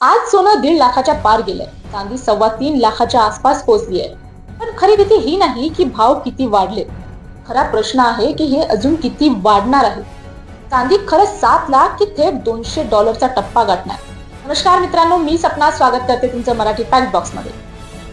आज सोनं दीड लाखाच्या पार गेलंय. चांदी सव्वा तीन लाखाच्या आसपास पोहोचली आहे पण खरी भीती ही नाही की भाव किती वाढले. खरा प्रश्न आहे की हे अजून किती वाढणार आहे? चांदी खरंच सात लाख की थेट दोनशे डॉलरचा टप्पा गाठणार. नमस्कार मित्रांनो मी सपना स्वागत करते तुमचं मराठी पॅक बॉक्समध्ये.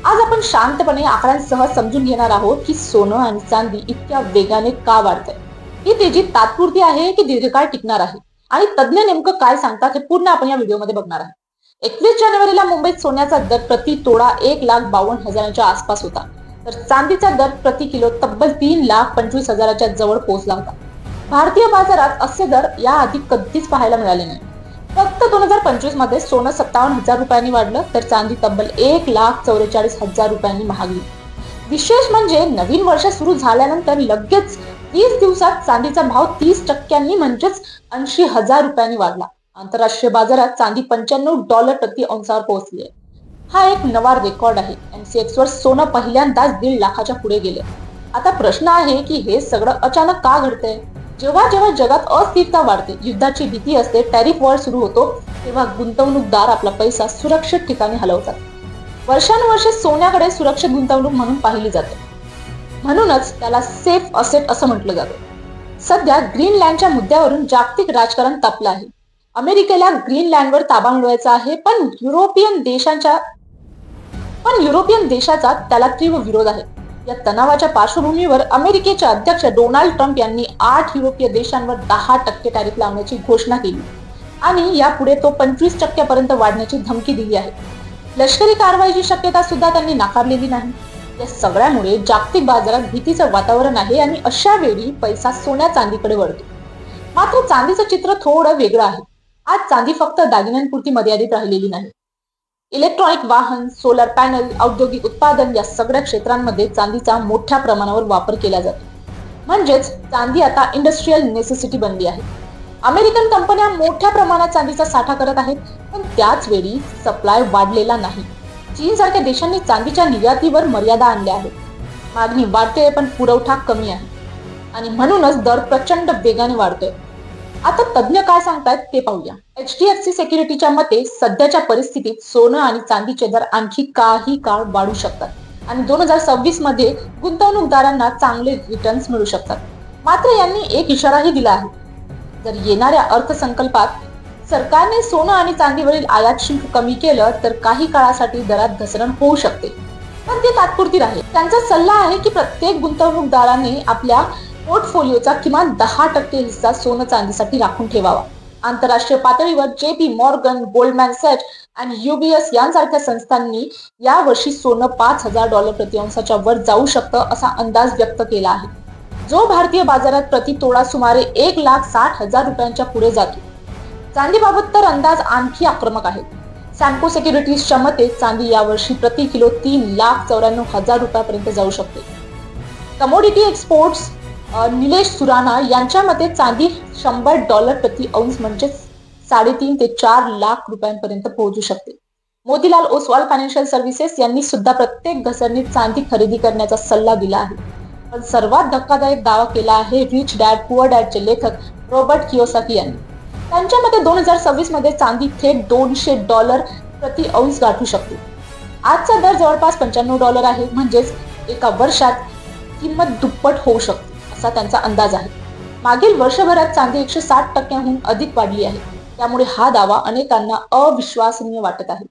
आज आपण शांतपणे आकड्यांसह समजून घेणार आहोत की सोनं आणि चांदी इतक्या वेगाने का वाढतंय? ही तेजी तात्पुरती आहे की दीर्घकाळ टिकणार आहे? आणि तज्ज्ञ नेमकं काय सांगतात हे पूर्ण आपण या व्हिडिओमध्ये बघणार आहोत. एकवीस जानेवारीला मुंबईत सोन्याचा दर प्रति तोडा एक लाख बावन्न हजारांच्या आसपास होता. तर चांदीचा दर प्रति किलो तब्बल तीन लाख पंचवीस हजाराच्या जवळ पोहोचला होता. भारतीय बाजारात असे दर याआधी कधीच पाहायला मिळाले नाही. फक्त दोन हजार पंचवीसमध्ये सोनं सत्तावन्न हजार रुपयांनी वाढलं तर चांदी तब्बल एक लाख चौवेचाळीस हजार रुपयांनी महागली. विशेष म्हणजे नवीन वर्ष सुरू झाल्यानंतर लगेच तीस दिवसात चांदीचा भाव तीस टक्क्यांनी म्हणजेच ऐंशी हजार रुपयांनी वाढला. आंतरराष्ट्रीय बाजारात चांदी पंच्याण्णव डॉलर प्रति अंशावर पोहोचली आहे. हा एक नवा रेकॉर्ड आहे. एमसीएक्स वर सोनं पहिल्यांदाच दीड लाखाच्या पुढे गेले आता प्रश्न आहे की हे सगळं अचानक का घडतंय? जेव्हा जेव्हा जगात अस्थिरता वाढते युद्धाची भीती असते टॅरिफ वॉर सुरू होतो तेव्हा गुंतवणूकदार आपला पैसा सुरक्षित ठिकाणी हलवतात. वर्षानुवर्षे सोन्याकडे सुरक्षित गुंतवणूक म्हणून पाहिली जाते. म्हणूनच त्याला सेफ असेट असं म्हटलं जातं. सध्या ग्रीनलँडच्या मुद्द्यावरून जागतिक राजकारण तापलं आहे. अमेरिकेला ग्रीनलँडवर ताबा मिळवायचा आहे पण युरोपियन देशांच्या पण युरोपियन देशाचा त्याला तीव्र विरोध आहे. या तणावाच्या पार्श्वभूमीवर अमेरिकेचे अध्यक्ष डोनाल्ड ट्रम्प यांनी आठ युरोपीय देशांवर दहा टक्के टॅरिफ लावण्याची घोषणा केली. आणि यापुढे तो पंचवीस टक्क्यापर्यंत वाढण्याची धमकी दिली आहे. लष्करी कारवाईची शक्यता सुद्धा त्यांनी नाकारलेली नाही. या सगळ्यामुळे जागतिक बाजारात भीतीचं वातावरण आहे आणि अशा वेळी पैसा सोन्या चांदीकडे वळतो. मात्र चांदीचं चित्र थोडं वेगळं आहे. आज चांदी फक्त दागिन्यांपुरती मर्यादित राहिलेली नाही. इलेक्ट्रॉनिक वाहन सोलर पॅनल औद्योगिक उत्पादन या सगळ्या क्षेत्रांमध्ये चांदीचा मोठ्या प्रमाणावर वापर केला जातो. म्हणजेच चांदी आता इंडस्ट्रीयल नेसेसिटी बनली आहे. अमेरिकन कंपन्या मोठ्या प्रमाणात चांदीचा साठा करत आहेत पण त्याच वेळी सप्लाय वाढलेला नाही. चीन सारख्या देशांनी चांदीच्या निर्यातीवर मर्यादा आणल्या आहेत. मागणी वाढते पण पुरवठा कमी आहे. आणि म्हणूनच दर प्रचंड वेगाने वाढतोय. आता तज्ञ काय सांगतायत ते पाहूया. एच डी एफ सी सेक्युरिटीच्या मते सध्याच्या परिस्थितीत सोनं आणि चांदीचे दर आणखी काही काळ वाढू शकतात. आणि दोन हजार सव्वीसमध्ये गुंतवणूकदारांना चांगले रिटर्न्स मिळू शकतात. मात्र यांनी एक इशाराही दिला आहे. जर येणाऱ्या अर्थसंकल्पात सरकारने सोनं आणि चांदीवरील आयात शुल्क कमी केलं तर काही काळासाठी दरात घसरण होऊ शकते. पण ते तात्पुरती राहील. त्यांचा सल्ला आहे की प्रत्येक गुंतवणूकदाराने आपल्या पोर्टफोलिओचा किमान दहा टक्के हिस्सा सोनं चांदीसाठी राखून ठेवावा. आंतरराष्ट्रीय पातळीवर जे पी मॉर्गन गोल्डमॅन सॅच आणि युबीएस यांसारख्या संस्थांनी यावर्षी सोनं पाच हजार डॉलर प्रतिअंशाच्या वर जाऊ शकतं असा अंदाज व्यक्त केला आहे. जो भारतीय बाजारात प्रति तोडा सुमारे एक लाख साठ हजार रुपयांच्या पुढे जातो. चांदीबाबत तर अंदाज आणखी आक्रमक आहेत सॅम्को सेक्युरिटीजच्या मते चांदी यावर्षी प्रति किलो तीन लाख चौऱ्याण्णव हजार रुपयापर्यंत जाऊ शकते. कमोडिटी एक्सपोर्ट्स निलेश सुराणा यांच्या मते चांदी शंभर डॉलर प्रति अंश म्हणजे साडेतीन ते चार लाख रुपयांपर्यंत पोहोचू शकते. मोतीलाल ओसवाल फायनान्शियल सर्व्हिसेस यांनी सुद्धा प्रत्येक घसरणीत चांदी खरेदी करण्याचा सल्ला दिला आहे. पण सर्वात धक्कादायक दावा केला आहे रिच डॅड पुअर डॅडचे लेखक रॉबर्ट कियोसाकी यांनी. त्यांच्या मते दोन हजार सव्वीसमध्ये चांदी थेट दोनशे डॉलर प्रति अंश गाठू शकते. आजचा दर जवळपास पंच्याण्णव डॉलर आहे म्हणजेच एका वर्षात किंमत दुप्पट होऊ शकते. असा त्यांचा अंदाज आहे. मागील वर्षभरात चांदी एकशे साठ टक्क्यांहून अधिक वाढली आहे. त्यामुळे हा दावा अनेकांना अविश्वसनीय वाटत आहे.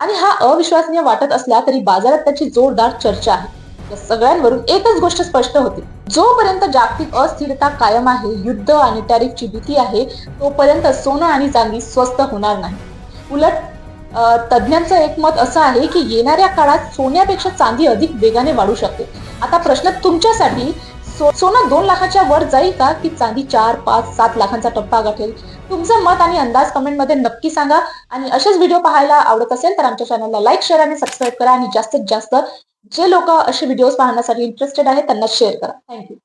आणि हा अविश्वसनीय वाटत असला तरी बाजारात त्याची जोरदार चर्चा आहे. या सगळ्यांवरून एकच गोष्ट स्पष्ट होते. जोपर्यंत जागतिक अस्थिरता कायम आहे युद्ध आणि टॅरिफची भीती आहे तोपर्यंत सोनं आणि चांदी स्वस्त होणार नाही. उलट तज्ज्ञांचं एक मत असं आहे की येणाऱ्या काळात सोन्यापेक्षा चांदी अधिक वेगाने वाढू शकते. आता प्रश्न तुमच्यासाठी सोनं दोन लाखाच्या वर जाईल का? की चांदी चार पाच सात लाखांचा टप्पा गाठेल? तुमचं मत आणि अंदाज कमेंटमध्ये नक्की सांगा. आणि असेच व्हिडिओ पाहायला आवडत असेल तर आमच्या चॅनलला लाईक शेअर आणि सबस्क्राईब करा. आणि जास्तीत जास्त जे लोक असे व्हिडिओज पाहण्यासाठी इंटरेस्टेड आहेत त्यांना शेअर करा. थँक्यू